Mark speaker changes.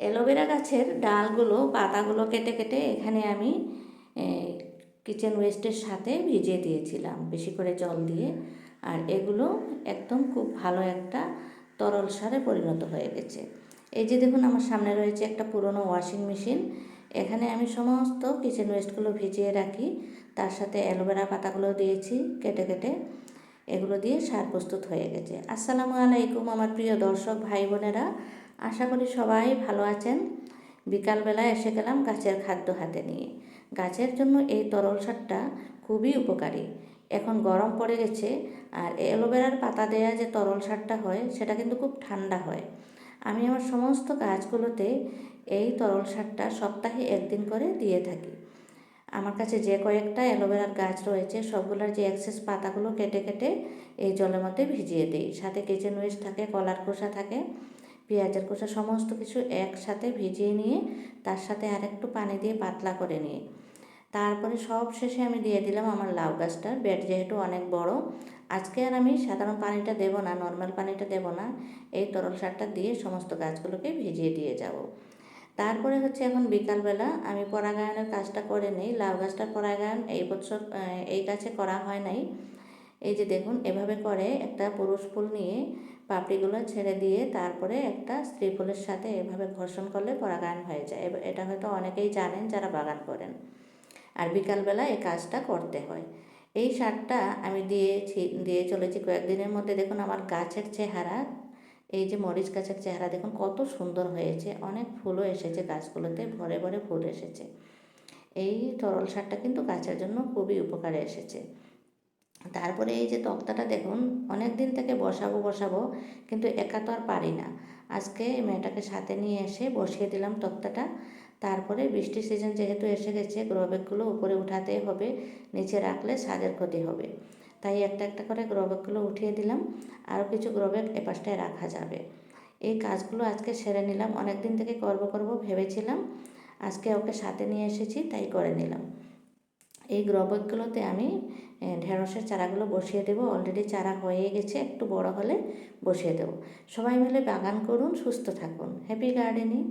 Speaker 1: Aloe vera গাছের ডালগুলো, পাতাগুলো কেটে কেটে এখানে আমি কিচেন ওয়েস্টের সাথে ভিজিয়ে দিয়েছিলাম, বেশি করে জল দিয়ে। আর এগুলো একদম খুব ভালো একটা তরল সারে পরিণত হয়ে গেছে। এই যে দেখুন, আমার সামনে রয়েছে একটা পুরনো ওয়াশিং মেশিন এখানে আমি সমস্ত কিচেন ওয়েস্টগুলো ভিজিয়ে রাখি। তার সাথে অ্যালোভেরা পাতাগুলো দিয়েছি, কেটে কেটে। এগুলো দিয়ে সার প্রস্তুত হয়ে গেছে। আসসালামু আলাইকুম আমার প্রিয় দর্শক, ভাই বোনেরা। আশা করি সবাই ভালো আছেন। বিকালবেলা এসে গেলাম গাছের খাদ্য হাতে নিয়ে। গাছের জন্য এই তরল সারটা খুবই উপকারী। এখন গরম পড়ে গেছে আর অ্যালোভেরার পাতা দেয়া যে তরল সারটা হয়, সেটা কিন্তু খুব ঠান্ডা হয়। আমি আমার সমস্ত গাছগুলোতে এই তরল সারটা সপ্তাহে একদিন করে দিয়ে থাকি। আমার কাছে যে কয়েকটা অ্যালোভেরার গাছ রয়েছে, সবগুলোর যে এক্সেস পাতাগুলো কেটে কেটে এই জলের মধ্যে ভিজিয়ে দিই। সাথে কিচেন ওয়েস্ট থাকে, কলার খোসা থাকে, পেঁয়াজের খোসা, সমস্ত কিছু একসাথে ভিজিয়ে নিয়ে তার সাথে আর একটু পানি দিয়ে পাতলা করে নিয়ে তারপরে সব শেষে আমি দিয়ে দিলাম আমার লাউ গাছটার। বেড যেহেতু অনেক বড়, আজকে আর আমি সাধারণ পানিটা দেব না নর্মাল পানিটা দেব না। এই তরল সারটা দিয়ে সমস্ত গাছগুলোকে ভিজিয়ে দিয়ে যাব। তারপরে হচ্ছে এখন বিকালবেলা আমি পরাগায়নের কাজটা করে নিই, লাউ গাছটার পরাগায়ন এই বছর এই গাছে করা হয় নাই। এই যে দেখুন, এভাবে করে একটা পুরুষ ফুল নিয়ে পাপড়িগুলো ছেড়ে দিয়ে তারপরে একটা স্ত্রী ফুলের সাথে এভাবে ঘর্ষণ করলে পরাগায়ন হয়ে যায়। এটা হয়তো অনেকেই জানেন যারা বাগান করেন। আর বিকালবেলা এই কাজটা করতে হয়। এই সারটা আমি দিয়েছি, দিয়ে চলেছি কয়েকদিনের মধ্যে। দেখুন, আমার গাছের চেহারা এই যে মরিচ গাছের চেহারা দেখুন, কত সুন্দর হয়েছে। অনেক ফুলও এসেছে গাছগুলোতে, ভরে ভরে ফুল এসেছে। এই তরল সারটা কিন্তু গাছের জন্য খুবই উপকারে এসেছে। তারপরে এই যে তক্তাটা দেখুন অনেক দিন থেকে বসাবো বসাবো, কিন্তু একা তো আর পারি না। আজকে মেয়েটাকে সাথে নিয়ে এসে বসিয়ে দিলাম তক্তাটা। তারপরে বৃষ্টির সিজন যেহেতু এসে গেছে গ্রোব্যাগগুলো উপরে উঠাতেই হবে, নিচে রাখলে সাজের ক্ষতি হবে। তাই একটা একটা করে গ্রোব্যাগগুলো উঠিয়ে দিলাম। আরও কিছু গ্রোব্যাগ এপাশটায় রাখা যাবে। এই কাজগুলো আজকে সেরে নিলাম। অনেক দিন থেকে করব করব ভেবেছিলাম। আজকে ওকে সাথে নিয়ে এসেছি, তাই করে নিলাম। এই গ্রোব্যাগগুলোতে আমি ঢেঁড়সের চারাগুলো বসিয়ে দেবো। অলরেডি চারা হয়ে গেছে, একটু বড় হলে বসিয়ে দেবো। সবাই মিলে বাগান করুন, সুস্থ থাকুন। Happy gardening